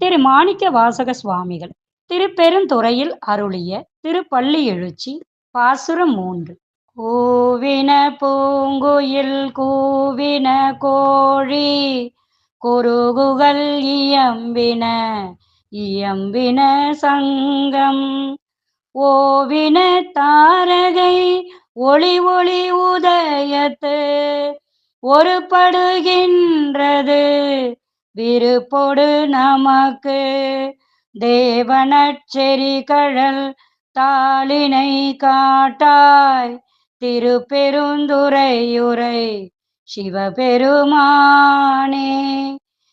திரு மாணிக்க வாசக சுவாமிகள் திருப்பெருந்துறையில் அருளிய திருப்பள்ளி எழுச்சி பாசுரம் மூன்று. கூவின பூங்குயில் கூவின கோழி குருகுகள் இயம்பின இயம்பின சங்கம். ஓவின தாரகை ஒளி ஒளி உதயத்து ஒருபடுகின்றது விருப்பொடு நமக்கு தேவனச்செறி கழல் தாளினை காட்டாய். திருப்பெருந்துரையுரை சிவபெருமானே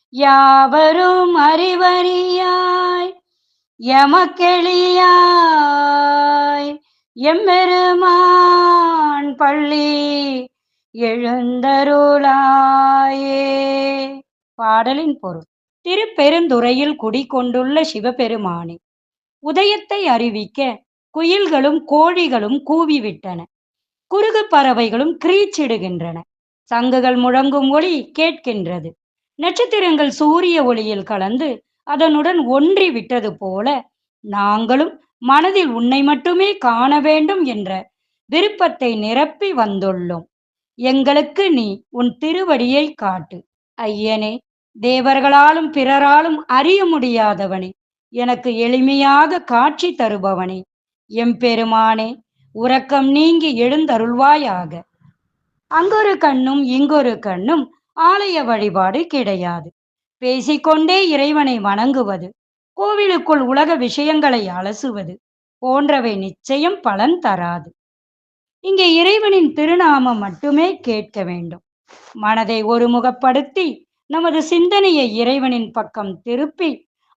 யாவரும் அறிவறியாய். எமக்கெளியாய் எம்பெருமான் பள்ளி எழுந்தருளாயே. பாடலின் பொருள். திருப்பெருந்துறையில் குடிகொண்டுள்ள சிவபெருமானே உதயத்தை அறிவிக்க குயில்களும் கோழிகளும் கூவிவிட்டன. குறுகு பறவைகளும் கிரீச்சிடுகின்றன. சங்குகள் முழங்கும் ஒளி கேட்கின்றது. நட்சத்திரங்கள் சூரிய ஒளியில் கலந்து அதனுடன் ஒன்றி விட்டது போல நாங்களும் மனதில் உன்னை மட்டுமே காண வேண்டும் என்ற விருப்பத்தை நிரப்பி வந்துள்ளோம். எங்களுக்கு நீ உன் திருவடியை காட்டு. ஐயனே தேவர்களாலும் பிறராலும் அறிய முடியாதவனே எனக்கு எளிமையாக காட்சி தருபவனே. எம்பெருமானே உறக்கம் நீங்கி எழுந்தருள்வாயாக. அங்கொரு கண்ணும் இங்கொரு கண்ணும் ஆலய வழிபாடு கிடையாது. பேசிக்கொண்டே இறைவனை வணங்குவது கோவிலுக்குள் உலக விஷயங்களை அலசுவது போன்றவை நிச்சயம் பலன் தராது. இங்கே இறைவனின் திருநாமம் மட்டுமே கேட்க வேண்டும். மனதை ஒருமுகப்படுத்தி நமது சிந்தனையை இறைவனின் பக்கம் திருப்பி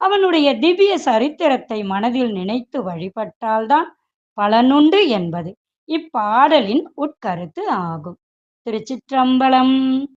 அவனுடைய திவ்ய சரித்திரத்தை மனதில் நினைத்து வழிபட்டால்தான் பலனுண்டு என்பது இப்பாடலின் உட்கருத்து ஆகும். திருச்சிற்றம்பலம்